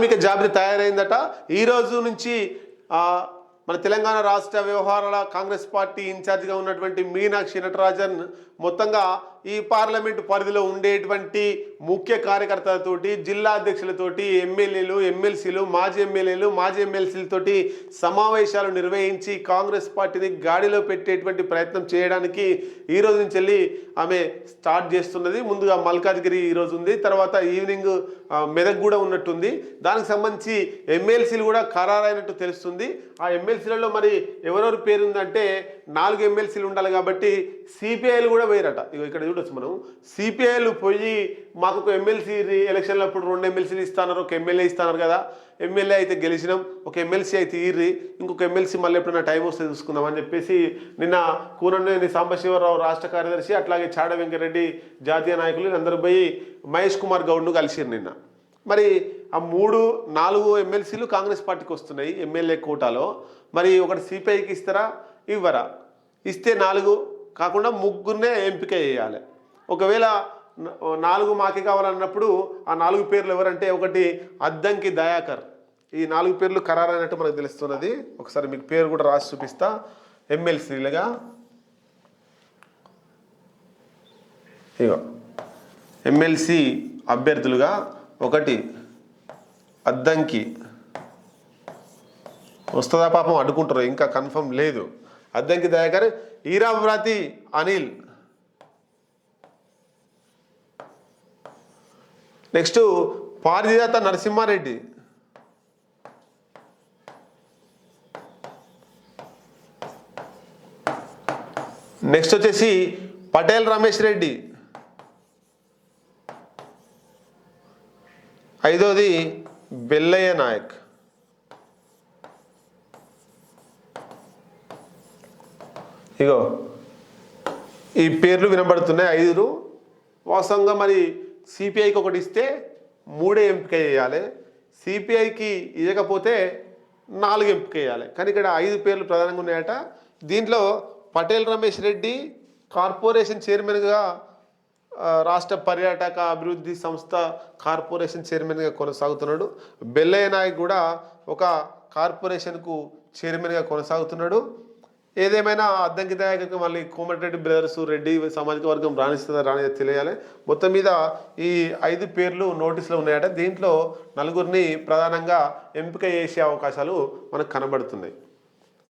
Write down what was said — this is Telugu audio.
కార్మిక జాబితా తయారైందట. ఈ రోజు నుంచి మన తెలంగాణ రాష్ట్ర వ్యవహారాల కాంగ్రెస్ పార్టీ ఇన్ఛార్జిగా ఉన్నటువంటి మీనాక్షి నటరాజన్ మొత్తంగా ఈ పార్లమెంటు పరిధిలో ఉండేటువంటి ముఖ్య కార్యకర్తలతోటి జిల్లా అధ్యక్షులతోటి ఎమ్మెల్యేలు ఎమ్మెల్సీలు మాజీ ఎమ్మెల్యేలు మాజీ ఎమ్మెల్సీలతోటి సమావేశాలు నిర్వహించి కాంగ్రెస్ పార్టీని గాడిలో పెట్టేటువంటి ప్రయత్నం చేయడానికి ఈ రోజు నుంచి వెళ్ళి ఆమె స్టార్ట్ చేస్తున్నది. ముందుగా మల్కాజ్గిరి ఈ రోజు ఉంది. తర్వాత ఈవినింగ్ మెదక్ కూడా ఉన్నట్టుంది. దానికి సంబంధించి ఎమ్మెల్సీలు కూడా ఖరారైనట్టు తెలుస్తుంది. ఆ ఎమ్మెల్సీలలో మరి ఎవరెవరి పేరు ఉందంటే నాలుగు ఎమ్మెల్సీలు ఉండాలి కాబట్టి సిపిఐలు కూడా వేయరట ఇక్కడ చూడొచ్చు మనం. సిపిఐలు పోయి మాకు ఒక ఎమ్మెల్సీ ఎలక్షన్లు అప్పుడు రెండు ఎమ్మెల్సీలు ఇస్తున్నారు ఒక ఎమ్మెల్యే ఇస్తున్నారు కదా. ఎమ్మెల్యే అయితే గెలిచినాం ఒక ఎమ్మెల్సీ అయితే ఈర్రి ఇంకొక ఎమ్మెల్సీ మళ్ళీ ఎప్పుడైనా టైం వస్తే చూసుకుందాం అని చెప్పేసి నిన్న కూననేని సాంబశివరావు రాష్ట్ర కార్యదర్శి అట్లాగే చాడ వెంకరెడ్డి జాతీయ నాయకులు అందరూ పోయి మహేష్ కుమార్ గౌడ్ను కలిసిరు నిన్న. మరి ఆ మూడు నాలుగు ఎమ్మెల్సీలు కాంగ్రెస్ పార్టీకి వస్తున్నాయి ఎమ్మెల్యే కోటాలో. మరి ఒకటి సిపిఐకి ఇస్తారా? ఇవ్వరా? ఇస్తే నాలుగు కాకుండా ముగ్గురునే ఎంపిక చేయాలి. ఒకవేళ నాలుగు మాకే కావాలన్నప్పుడు ఆ నాలుగు పేర్లు ఎవరంటే ఒకటి అద్దంకి దయాకర్. ఈ నాలుగు పేర్లు ఖరారైనట్టు మనకు తెలుస్తున్నది. ఒకసారి మీకు పేరు కూడా రాసి చూపిస్తా. ఎమ్మెల్సీలుగా. ఇగో. ఎమ్మెల్సీ అభ్యర్థులుగా ఒకటి అద్దంకి. వస్తుందా పాపం? అడ్డుకుంటారు ఇంకా కన్ఫర్మ్ లేదు. అద్దంకి దయాకర్ ఈరావ్రాతి అనిల్. నెక్స్ట్ పారిజాత నరసింహారెడ్డి. నెక్స్ట్ వచ్చేసి పటేల్ రమేష్ రెడ్డి. ఐదోది బెల్లయ్య నాయక్. ఇగో ఈ పేర్లు వినబడుతున్నాయి. ఐదురు వాస్తవంగా మరి సిపిఐకి ఒకటి ఇస్తే మూడే ఎంపిక చేయాలి. సిపిఐకి ఇవ్వకపోతే నాలుగు ఎంపిక చేయాలి. కానీ ఇక్కడ ఐదు పేర్లు ప్రధానంగా ఉన్నాయట. దీంట్లో పటేల్ రమేష్ రెడ్డి కార్పొరేషన్ చైర్మన్గా రాష్ట్ర పర్యాటక అభివృద్ధి సంస్థ కార్పొరేషన్ చైర్మన్గా కొనసాగుతున్నాడు. బెల్లయ్య నాయక్ కూడా ఒక కార్పొరేషన్కు చైర్మన్గా కొనసాగుతున్నాడు. ఏదేమైనా అద్దంకి దయాకర్కి మళ్ళీ కోమటిరెడ్డి బ్రదర్స్ రెడ్డి సామాజిక వర్గం రాణిస్తుందా రాని తెలియాలి. మొత్తం మీద ఈ ఐదు పేర్లు నోటీసులో ఉన్నాయట. దీంట్లో నలుగురిని ప్రధానంగా ఎంపిక చేసే అవకాశాలు మనకు కనబడుతున్నాయి.